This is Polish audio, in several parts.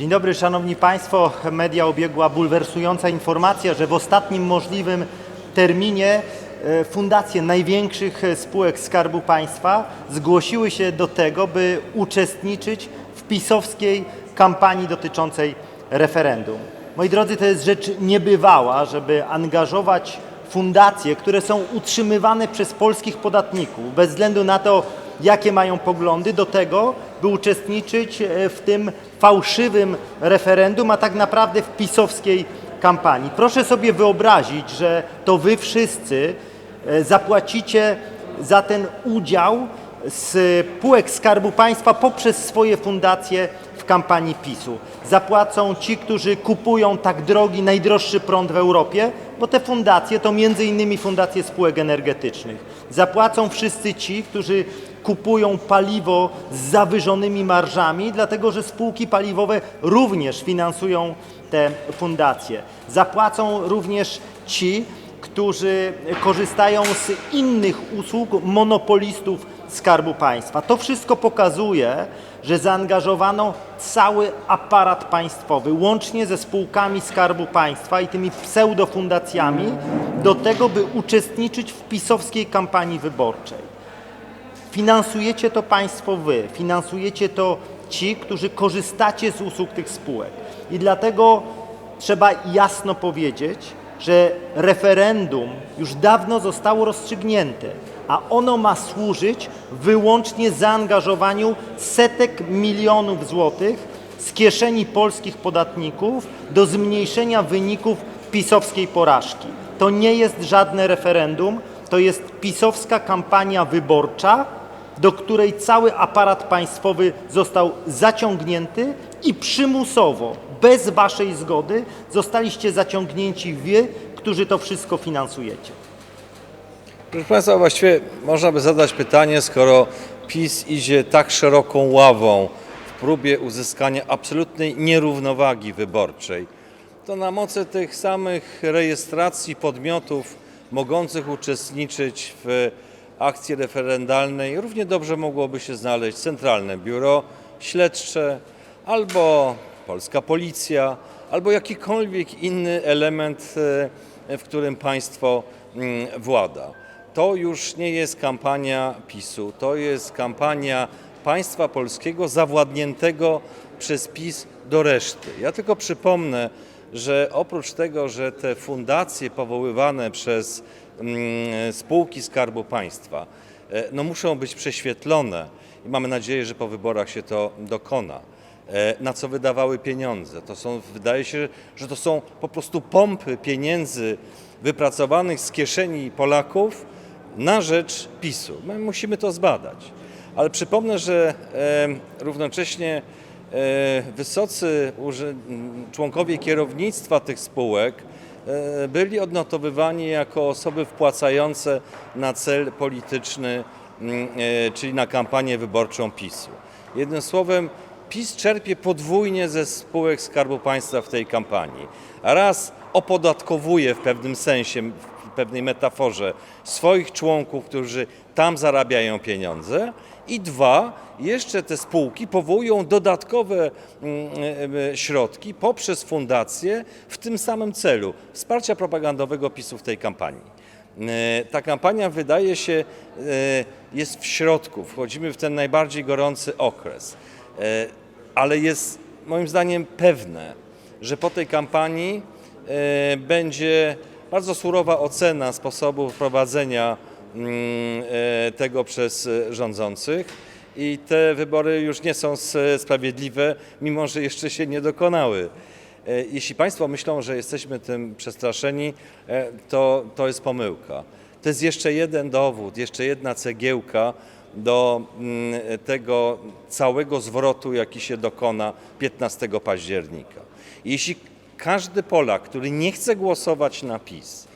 Dzień dobry, Szanowni Państwo. Media obiegła bulwersująca informacja, że w ostatnim możliwym terminie e, fundacje największych spółek Skarbu Państwa zgłosiły się do tego, by uczestniczyć w pisowskiej kampanii dotyczącej referendum. Moi drodzy, to jest rzecz niebywała, żeby angażować fundacje, które są utrzymywane przez polskich podatników, bez względu na to, jakie mają poglądy, do tego, by uczestniczyć e, w tym fałszywym referendum, a tak naprawdę w pisowskiej kampanii. Proszę sobie wyobrazić, że to wy wszyscy e, zapłacicie za ten udział spółek Skarbu Państwa poprzez swoje fundacje w kampanii PiSu. Zapłacą ci, którzy kupują tak drogi, najdroższy prąd w Europie, bo te fundacje to między innymi fundacje spółek energetycznych. Zapłacą wszyscy ci, którzy kupują paliwo z zawyżonymi marżami, dlatego że spółki paliwowe również finansują te fundacje. Zapłacą również ci, którzy korzystają z innych usług monopolistów Skarbu Państwa. To wszystko pokazuje, że zaangażowano cały aparat państwowy, łącznie ze spółkami Skarbu Państwa i tymi pseudofundacjami, do tego, by uczestniczyć w pisowskiej kampanii wyborczej. Finansujecie to państwo wy, finansujecie to ci, którzy korzystacie z usług tych spółek. I dlatego trzeba jasno powiedzieć, że referendum już dawno zostało rozstrzygnięte, a ono ma służyć wyłącznie zaangażowaniu setek milionów złotych z kieszeni polskich podatników do zmniejszenia wyników pisowskiej porażki. To nie jest żadne referendum, to jest pisowska kampania wyborcza, do której cały aparat państwowy został zaciągnięty i przymusowo, bez waszej zgody, zostaliście zaciągnięci wy, którzy to wszystko finansujecie. Proszę Państwa, właściwie można by zadać pytanie, skoro PiS idzie tak szeroką ławą w próbie uzyskania absolutnej nierównowagi wyborczej, to na mocy tych samych rejestracji podmiotów mogących uczestniczyć w akcji referendalnej równie dobrze mogłoby się znaleźć Centralne Biuro Śledcze albo polska policja, albo jakikolwiek inny element, e, w którym państwo mm, włada. To już nie jest kampania PiSu, to jest kampania państwa polskiego zawładniętego przez PiS do reszty. Ja tylko przypomnę, że oprócz tego, że te fundacje powoływane przez spółki Skarbu Państwa e, no muszą być prześwietlone i mamy nadzieję, że po wyborach się to dokona. E, Na co wydawały pieniądze? To są, wydaje się, że to są po prostu pompy pieniędzy wypracowanych z kieszeni Polaków na rzecz PiSu. My musimy to zbadać. Ale przypomnę, że e, równocześnie wysocy członkowie kierownictwa tych spółek byli odnotowywani jako osoby wpłacające na cel polityczny, m, e, czyli na kampanię wyborczą PiSu. Jednym słowem, PiS czerpie podwójnie ze spółek Skarbu Państwa w tej kampanii. Raz opodatkowuje w pewnym sensie, pewnej metaforze swoich członków, którzy tam zarabiają pieniądze i dwa, jeszcze te spółki powołują dodatkowe mm, środki poprzez fundacje w tym samym celu wsparcia propagandowego PiSu w tej kampanii. E, Ta kampania wydaje się e, jest w środku, wchodzimy w ten najbardziej gorący okres, E, ale jest moim zdaniem pewne, że po tej kampanii będzie bardzo surowa ocena sposobu prowadzenia mm, e, tego przez rządzących i te wybory już nie są sprawiedliwe, mimo że jeszcze się nie dokonały. E, Jeśli Państwo myślą, że jesteśmy tym przestraszeni, e, to, to jest pomyłka. To jest jeszcze jeden dowód, jeszcze jedna cegiełka do mm, tego całego zwrotu, jaki się dokona 15 października. Jeśli każdy Polak, który nie chce głosować na PiS,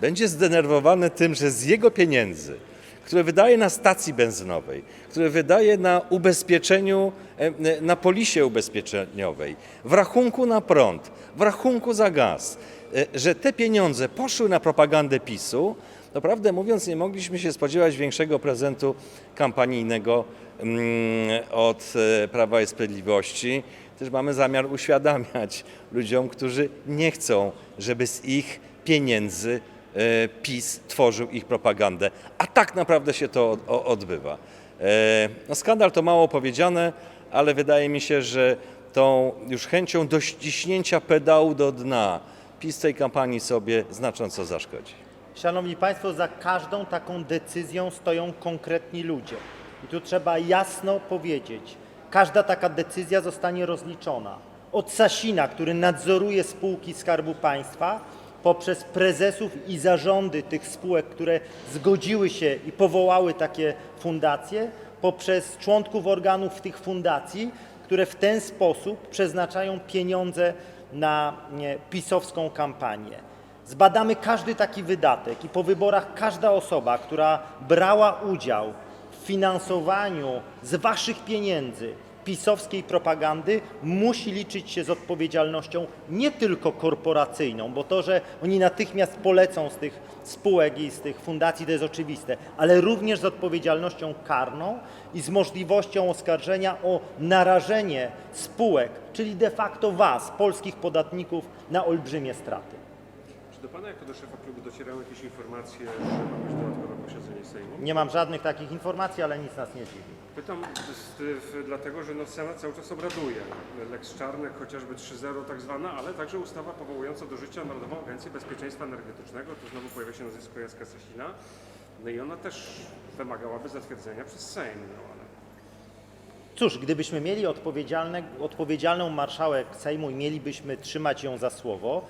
będzie zdenerwowany tym, że z jego pieniędzy, które wydaje na stacji benzynowej, które wydaje na ubezpieczeniu, e, e, na polisie ubezpieczeniowej, w rachunku na prąd, w rachunku za gaz, e, że te pieniądze poszły na propagandę PiSu, to prawdę mówiąc nie mogliśmy się spodziewać większego prezentu kampanijnego mm, od Prawa i Sprawiedliwości, też mamy zamiar uświadamiać ludziom, którzy nie chcą, żeby z ich pieniędzy e, PiS tworzył ich propagandę. A tak naprawdę się to odbywa. E, No, skandal to mało powiedziane, ale wydaje mi się, że tą już chęcią do ściśnięcia pedału do dna PiS tej kampanii sobie znacząco zaszkodzi. Szanowni Państwo, za każdą taką decyzją stoją konkretni ludzie. I tu trzeba jasno powiedzieć, każda taka decyzja zostanie rozliczona. Od Sasina, który nadzoruje spółki Skarbu Państwa, poprzez prezesów i zarządy tych spółek, które zgodziły się i powołały takie fundacje, poprzez członków organów tych fundacji, które w ten sposób przeznaczają pieniądze na pisowską kampanię. Zbadamy każdy taki wydatek i po wyborach każda osoba, która brała udział finansowaniu z waszych pieniędzy pisowskiej propagandy, musi liczyć się z odpowiedzialnością nie tylko korporacyjną, bo to, że oni natychmiast polecą z tych spółek i z tych fundacji, to jest oczywiste, ale również z odpowiedzialnością karną i z możliwością oskarżenia o narażenie spółek, czyli de facto was, polskich podatników, na olbrzymie straty. Czy do Pana jako do szefa klubu docierały jakieś informacje, że ma być dodatkowe Sejmu? Nie mam żadnych takich informacji, ale nic nas nie dziwi. Pytam z, w, dlatego, że no Senat cały czas obraduje. Lex Czarnek chociażby 3.0 tak zwana, ale także ustawa powołująca do życia Narodową Agencję Bezpieczeństwa Energetycznego. Tu znowu pojawia się nazwisko Jacka Sasina. No i ona też wymagałaby zatwierdzenia przez Sejm. No, ale Cóż, gdybyśmy mieli odpowiedzialne, odpowiedzialną marszałek Sejmu i mielibyśmy trzymać ją za słowo,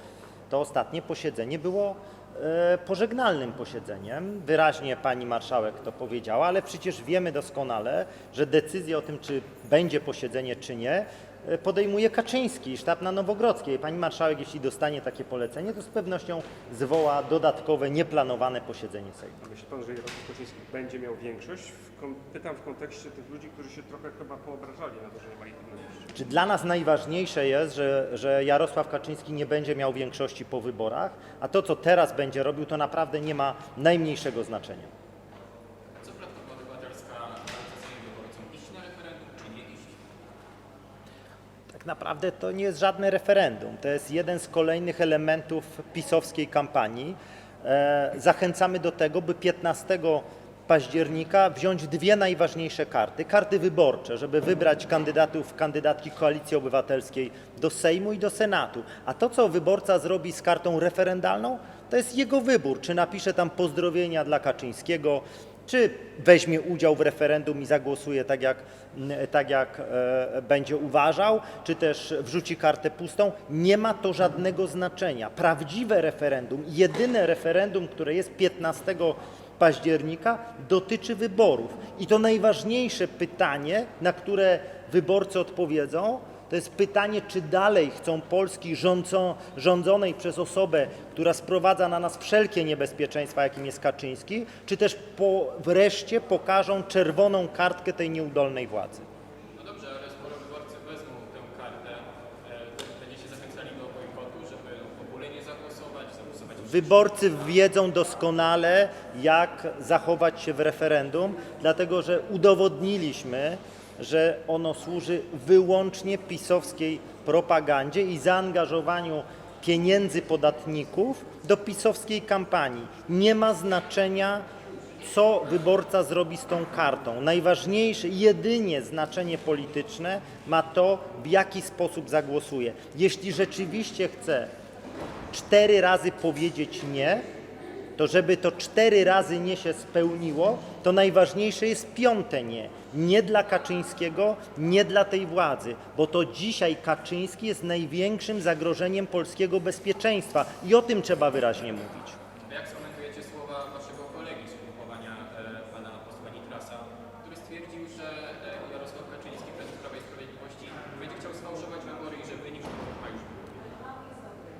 to ostatnie posiedzenie było pożegnalnym posiedzeniem. Wyraźnie pani marszałek to powiedziała, ale przecież wiemy doskonale, że decyzję o tym, czy będzie posiedzenie, czy nie, e, podejmuje Kaczyński, sztab na Nowogrodzkiej. Pani marszałek, jeśli dostanie takie polecenie, to z pewnością zwoła dodatkowe, nieplanowane posiedzenie Sejmu. a myśli Pan, że Jarosław Kaczyński będzie miał większość? W pytam w kontekście tych ludzi, którzy się trochę chyba poobrażali na to, że nie ma legitymacji. Czy dla nas najważniejsze jest, że, że Jarosław Kaczyński nie będzie miał większości po wyborach, a to, co teraz będzie robił, to naprawdę nie ma najmniejszego znaczenia. Co Platforma Obywatelska radzą swoim wyborcom? Iść na referendum czy nie iść? Tak naprawdę to nie jest żadne referendum. To jest jeden z kolejnych elementów pisowskiej kampanii. E, zachęcamy do tego, by 15 października wziąć dwie najważniejsze karty, karty wyborcze, żeby wybrać kandydatów, kandydatki Koalicji Obywatelskiej do Sejmu i do Senatu. A to, co wyborca zrobi z kartą referendalną, to jest jego wybór, czy napisze tam pozdrowienia dla Kaczyńskiego, czy weźmie udział w referendum i zagłosuje tak jak, tak jak e, będzie uważał, czy też wrzuci kartę pustą, nie ma to żadnego znaczenia. Prawdziwe referendum, jedyne referendum, które jest 15 października, dotyczy wyborów. I to najważniejsze pytanie, na które wyborcy odpowiedzą, to jest pytanie, czy dalej chcą Polski rządzą, rządzonej przez osobę, która sprowadza na nas wszelkie niebezpieczeństwa, jakim jest Kaczyński, czy też po, wreszcie pokażą czerwoną kartkę tej nieudolnej władzy. No dobrze, ale skoro wyborcy wezmą tę kartę, e, to będziecie zachęcali do bojkotu, żeby w ogóle nie zagłosować, zagłosować Wyborcy wiedzą doskonale, jak zachować się w referendum, dlatego że udowodniliśmy, że ono służy wyłącznie pisowskiej propagandzie i zaangażowaniu pieniędzy podatników do pisowskiej kampanii. Nie ma znaczenia, co wyborca zrobi z tą kartą. Najważniejsze, jedynie znaczenie polityczne ma to, w jaki sposób zagłosuje. Jeśli rzeczywiście chce cztery razy powiedzieć nie, to żeby to cztery razy nie się spełniło, to najważniejsze jest piąte nie. Nie dla Kaczyńskiego, nie dla tej władzy, bo to dzisiaj Kaczyński jest największym zagrożeniem polskiego bezpieczeństwa i o tym trzeba wyraźnie mówić. A jak skomentujecie słowa waszego kolegi z ugrupowania e, pana posła Nitrasa, który stwierdził, że e, Jarosław Kaczyński, prezes Prawa i Sprawiedliwości, będzie chciał sfałszować wybory i że wynik szybko ma już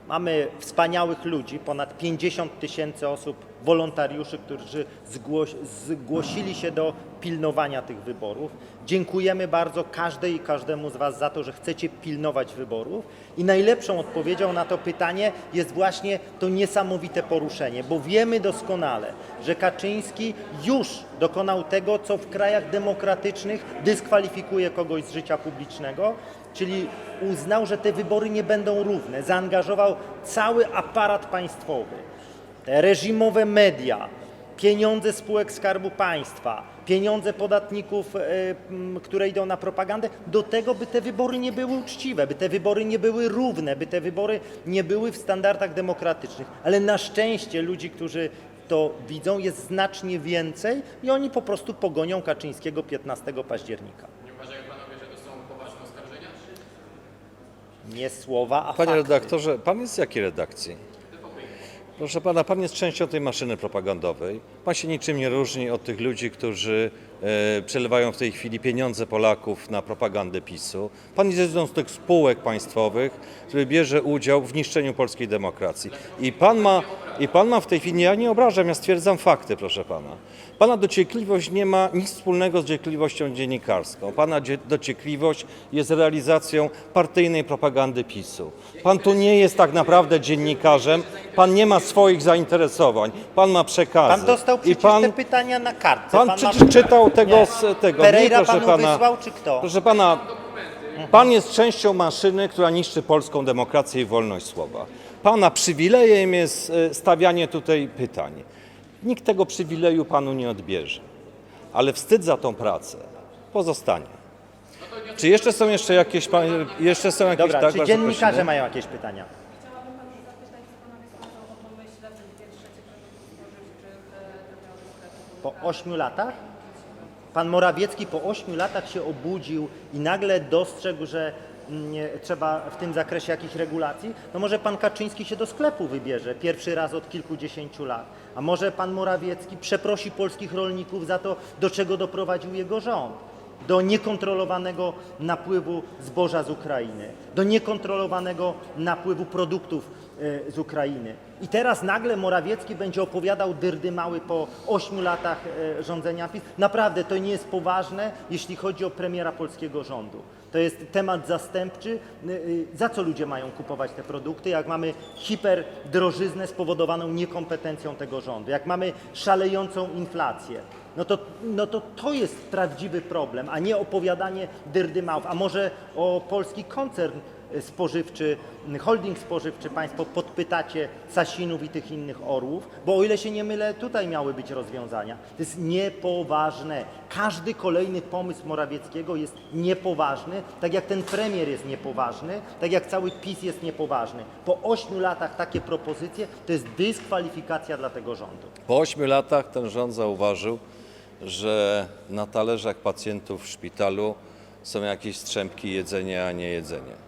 Mamy wspaniałych ludzi, ponad 50 tysięcy osób wolontariuszy, którzy zgłoś, zgłosili się do pilnowania tych wyborów. Dziękujemy bardzo każdej i każdemu z Was za to, że chcecie pilnować wyborów. I najlepszą odpowiedzią na to pytanie jest właśnie to niesamowite poruszenie, bo wiemy doskonale, że Kaczyński już dokonał tego, co w krajach demokratycznych dyskwalifikuje kogoś z życia publicznego, czyli uznał, że te wybory nie będą równe. Zaangażował cały aparat państwowy, te reżimowe media, pieniądze spółek Skarbu Państwa, pieniądze podatników, e, które idą na propagandę, do tego, by te wybory nie były uczciwe, by te wybory nie były równe, by te wybory nie były w standardach demokratycznych. Ale na szczęście ludzi, którzy to widzą, jest znacznie więcej i oni po prostu pogonią Kaczyńskiego 15 października. Nie uważają panowie, że to są poważne oskarżenia? Nie słowa, a Panie fakty. redaktorze, pan jest z jakiej redakcji? Proszę pana, pan jest częścią tej maszyny propagandowej. Pan się niczym nie różni od tych ludzi, którzy e, przelewają w tej chwili pieniądze Polaków na propagandę PiSu. Pan jest jedną z tych spółek państwowych, który bierze udział w niszczeniu polskiej demokracji. I pan ma, i pan ma w tej chwili, ja nie obrażam, ja stwierdzam fakty, proszę pana. Pana dociekliwość nie ma nic wspólnego z dociekliwością dziennikarską. Pana dociekliwość jest realizacją partyjnej propagandy PiSu. Pan tu nie jest tak naprawdę dziennikarzem, pan nie ma swoich zainteresowań, pan ma przekazy. Pan dostał I przecież pan, te pytania na kartce. pan ma- przecież czytał tego Nie. z tego. Pereira nie, proszę panu pana. wysłał, czy kto? Proszę pana, pan jest częścią maszyny, która niszczy polską demokrację i wolność słowa. Pana przywilejem jest e, stawianie tutaj pytań. Nikt tego przywileju panu nie odbierze. Ale wstyd za tą pracę pozostanie. Czy jeszcze są jeszcze jakieś, pa- jeszcze są jakieś Dobra, tak, czy bardzo dziennikarze prosimy? mają jakieś pytania? Chciałabym panu zapytać, co panowie sądzą o pomyśle, że dwie trzecie produktów spożywczych e, sklepów. Po ośmiu latach? Pan Morawiecki po ośmiu latach się obudził i nagle dostrzegł, że trzeba w tym zakresie jakichś regulacji. No może pan Kaczyński się do sklepu wybierze pierwszy raz od kilkudziesięciu lat. A może pan Morawiecki przeprosi polskich rolników za to, do czego doprowadził jego rząd. Do niekontrolowanego napływu zboża z Ukrainy, do niekontrolowanego napływu produktów e, z Ukrainy. I teraz nagle Morawiecki będzie opowiadał dyrdy mały po ośmiu latach e, rządzenia PiS. Naprawdę to nie jest poważne, jeśli chodzi o premiera polskiego rządu. To jest temat zastępczy. Y, y, Za co ludzie mają kupować te produkty? Jak mamy hiperdrożyznę spowodowaną niekompetencją tego rządu, jak mamy szalejącą inflację, no to, no to to jest prawdziwy problem, a nie opowiadanie dyrdy małp. A może o polski koncern spożywczy, holding spożywczy Państwo podpytacie Sasinów i tych innych orłów, bo o ile się nie mylę, tutaj miały być rozwiązania. To jest niepoważne. Każdy kolejny pomysł Morawieckiego jest niepoważny, tak jak ten premier jest niepoważny, tak jak cały PiS jest niepoważny. Po ośmiu latach takie propozycje to jest dyskwalifikacja dla tego rządu. Po ośmiu latach ten rząd zauważył, że na talerzach pacjentów w szpitalu są jakieś strzępki jedzenia, a nie jedzenie.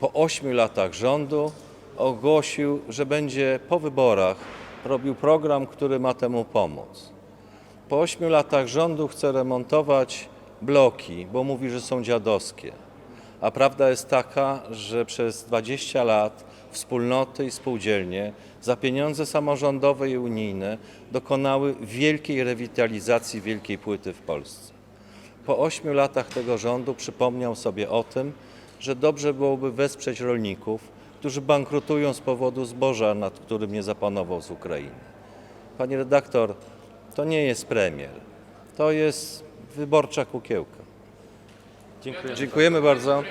Po ośmiu latach rządu ogłosił, że będzie po wyborach robił program, który ma temu pomóc. Po ośmiu latach rządu chce remontować bloki, bo mówi, że są dziadowskie. A prawda jest taka, że przez 20 lat wspólnoty i spółdzielnie za pieniądze samorządowe i unijne dokonały wielkiej rewitalizacji wielkiej płyty w Polsce. Po ośmiu latach tego rządu przypomniał sobie o tym, że dobrze byłoby wesprzeć rolników, którzy bankrutują z powodu zboża, nad którym nie zapanował z Ukrainy. Pani redaktor, to nie jest premier, to jest wyborcza kukiełka. Dziękuję. Dziękujemy bardzo.